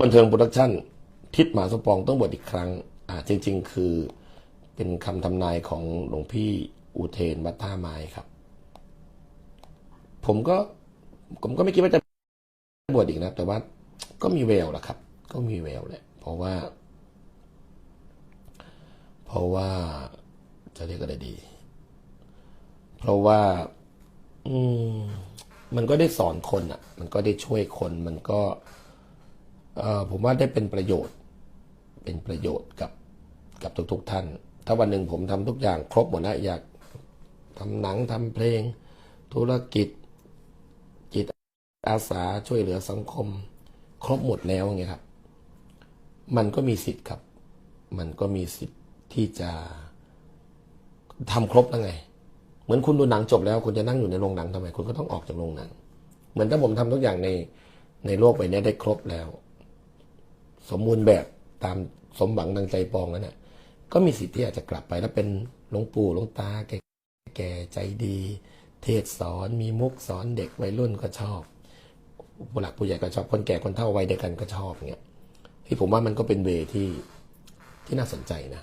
บันเทิงโปรดักชั่นทิศหมาสปองต้องบวชอีกครั้ง อ่าจริง ๆ คือเป็นคำทำนายของหลวงพี่อุเทนวัดท่าไม้ครับ ผมก็ผมก็ไม่คิดว่าจะบวชอีกนะ แต่ว่าก็มีแววแหละครับ ก็มีแววแหละ เพราะว่า เพราะว่าจะเรียกอะไรดี เพราะว่า อืมมันก็ได้สอนคนอะ มันก็ได้ช่วยคนมันก็ ผมว่าได้เป็นประโยชน์ เป็นประโยชน์กับกับทุกๆทท่าน ถ้าวันหนึ่งผมทำทุกอย่างครบหมดแล้วอยากทำหนังทำเพลง ธุรกิจ จิตอาสาช่วยเหลือสังคม ครบหมดแล้วอย่างครับ มันก็มีสิทธิ์ครับ มันก็มีสิทธิ์ที่จะทำครบแล้วไง เหมือนคุณดูหนังจบแล้ว คุณจะนั่งอยู่ในโรงหนังทำไม คุณก็ต้องออกจากโรงหนัง เหมือนถ้าผมทำทุกอย่างในในโลกใบนี้ได้ครบแล้ว สมบูรณ์แบบตามสมหวังดังใจปองแล้วเนี่ยก็มีสิทธิ์ที่อาจจะกลับไปแล้วเป็นหลวงปู่หลวงตาแก่แก่ใจดี เทศสอนมีมุกสอนเด็กวัยรุ่นก็ชอบผู้หลักผู้ใหญ่ก็ชอบคนแก่คนเฒ่าวัยเดียวกันก็ชอบเงี้ยที่ผมว่ามันก็เป็นเวที่ที่น่าสนใจนะ